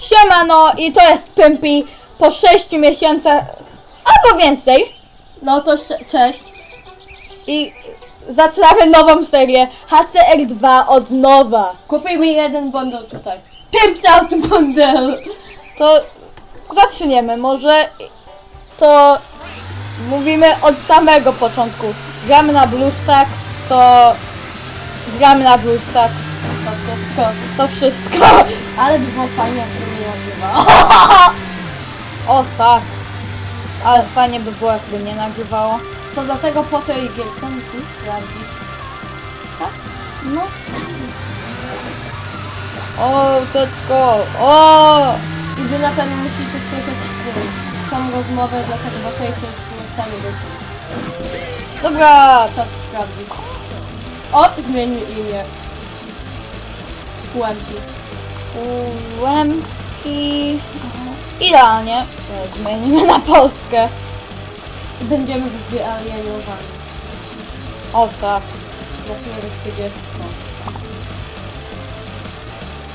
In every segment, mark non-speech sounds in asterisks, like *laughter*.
Siemano i to jest Pimpy po 6 miesiącach albo więcej No to cześć. i zaczynamy nową serię HCR2 od nowa. Kupuj mi jeden bundle tutaj. Pimped out bundle! To zaczniemy może to mówimy od samego początku. Gramy na BlueStacks, to gramy na BlueStacks. To wszystko. To wszystko. Ale by było fajnie, jakby nie nagrywał. *laughs* O tak. Ale fajnie by było jakby nie nagrywało. To dlatego po tej gierce musimy sprawdzić. Tak? No. O, teczko. O! I wy na pewno musicie słyszeć tą rozmowę, dlatego części nie stanie do Dobra, Czas sprawdzić. O, zmienił imię. Kłębi. Łemki. Idealnie. Zmienimy na Polskę. I będziemy wyalienowani. O tak. Za chwilę 30.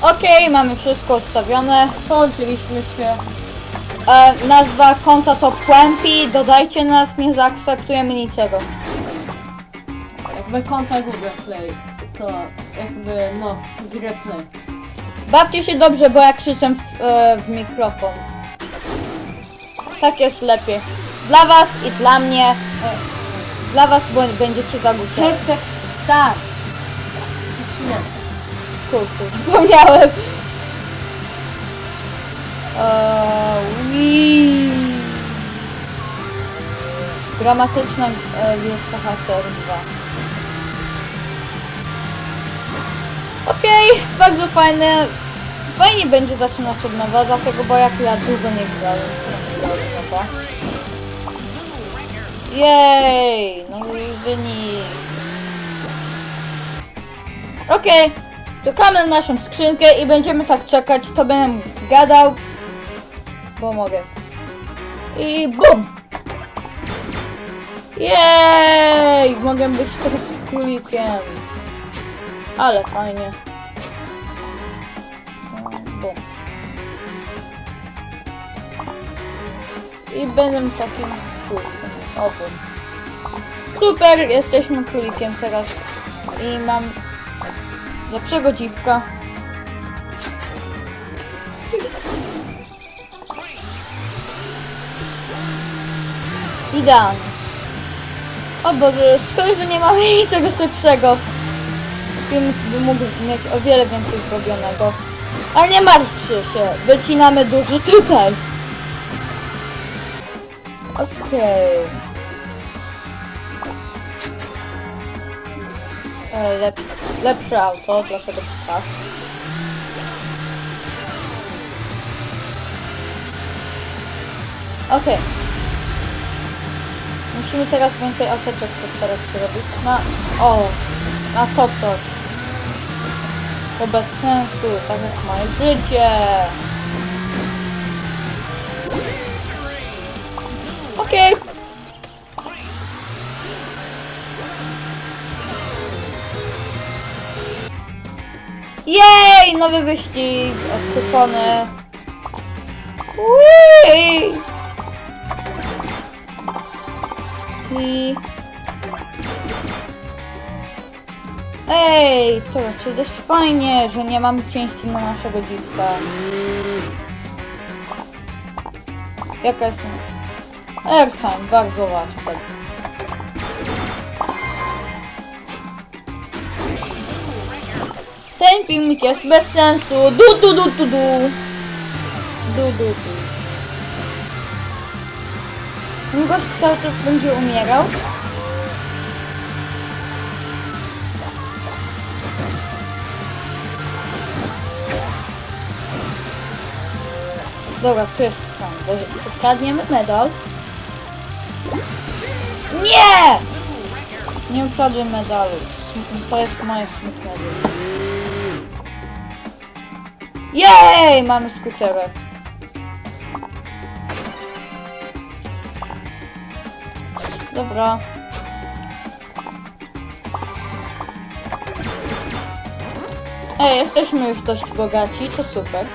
Okej, mamy wszystko ustawione. Połączyliśmy się. E, nazwa konta to Płempi. Dodajcie nas, nie zaakceptujemy niczego. Jakby konta Google Play. To jakby, no, grę Play. Bawcie się dobrze, bo ja krzyczę w, e, w mikrofon. Tak jest lepiej. Dla was i dla mnie. E, dla was, bo będziecie zagłuszeni. Perfect Start. Kurczę, zapomniałem. Eee. Dramatyczna e, wielka HCR2. Okej, bardzo fajne. Fajnie będzie zaczynać od nowa, dlatego bo jak ja długo nie grałem. Jej, no i wynik. Okej, czekamy na naszą skrzynkę i będziemy tak czekać, to będę gadał, bo mogę. I bum! Jej! Mogę być teraz królikiem. Ale fajnie. I będę takim królikiem. Super, jesteśmy królikiem teraz. I mam lepszego dziwka. Idealnie. O Boże, szkoda, że nie mamy *laughs* niczego szybszego. Film mógł mieć o wiele więcej zrobionego. Ale nie martwcie się, wycinamy dużo tutaj. Okej. E, Lep, lepsze auto, dlaczego tak? Okej. Musimy teraz więcej apteczek postarać się robić. Na... O! Na to coś. To bez sensu, tak jak moje życie. Okej. Jej! Nowy wyścig! Odskoczony. Ui! I... Ej, to raczej dość fajnie, że nie mamy części na naszego dziwka. Jaka jest... Airtime, bardzo łatwe. Ten filmik jest bez sensu. Du du du du du. Du du du. Gość cały czas będzie umierał. Dobra, tu jest plan. Ukradniemy medal. Nie! Nie ukradłem medalu. To jest moje smutne. Jej! Mamy skuterek. Dobra. Ej, jesteśmy już dość bogaci, to super.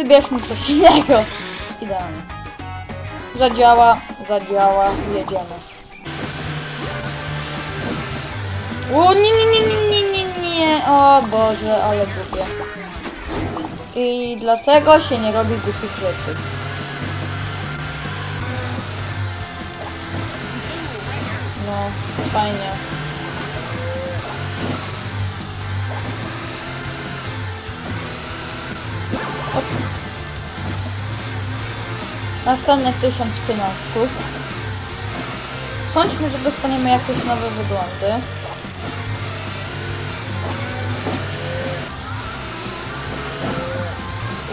Wybierzmy coś innego. Idealnie. Zadziała, zadziała, jedziemy. O nie, nie, nie, nie, nie, nie, nie, o Boże, ale głupie. I dlatego się nie robi głupich rzeczy. No, fajnie. Następne tysiąc pieniążków. Sądźmy, że dostaniemy jakieś nowe wyglądy.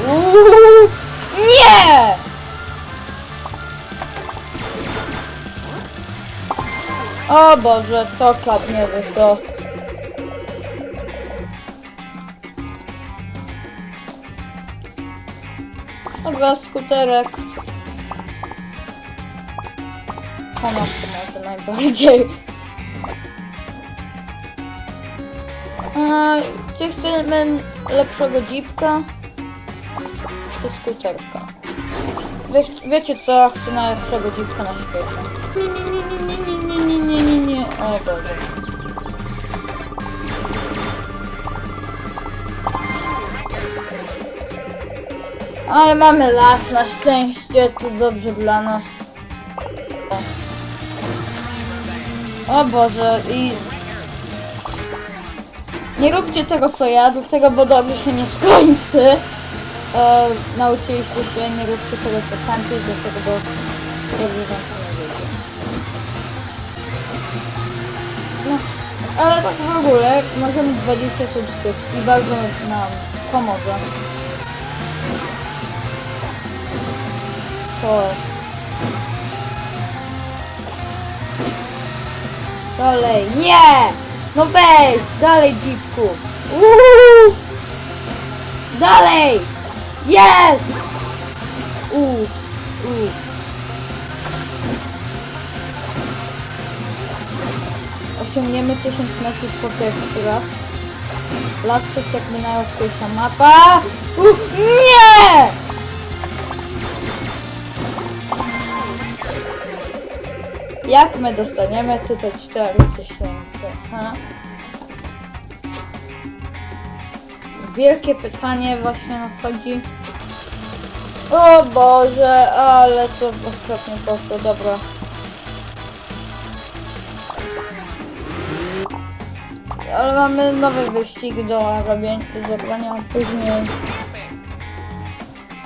Uuu, nie! O Boże, to klapnie wyszło. Dobra, skuterek. Ponad to może najbardziej. Czy chcemy lepszego jeepka? Czy skuterka? Wiesz, wiecie co? Chcę najlepszego jeepka na świecie. Nie, nie, nie, nie, nie, nie, nie, nie, nie, nie. O Boże. Ale mamy las, na szczęście, to dobrze dla nas. O, Boże, i... Nie róbcie tego co ja, dlatego bo dobrze się nie skończy. E, nauczyliście się, nie róbcie tego co tamty, dlatego bo dobrze się nie wyjdzie. No, ale tak w ogóle, możemy 20 subskrypcji, bardzo nam pomoże. To. Dalej, nie! No weź! Dalej, dzipku! Uuu! Dalej! Jest! Uuu, uuu. Osiągniemy 1000 metrów po pierwszy raz. Las jak minęła mapa. Uff, nie! Jak my dostaniemy tutaj 4000? Ha? Wielkie pytanie właśnie nadchodzi. O Boże, ale co okropnie poszło, dobra. Ale mamy nowy wyścig do robienia, zabrania później.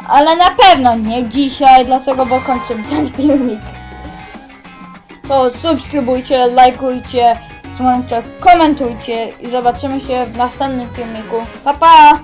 Ale na pewno nie dzisiaj, dlatego bo kończymy ten filmik to subskrybujcie, lajkujcie, komentujcie i zobaczymy się w następnym filmiku. Pa pa!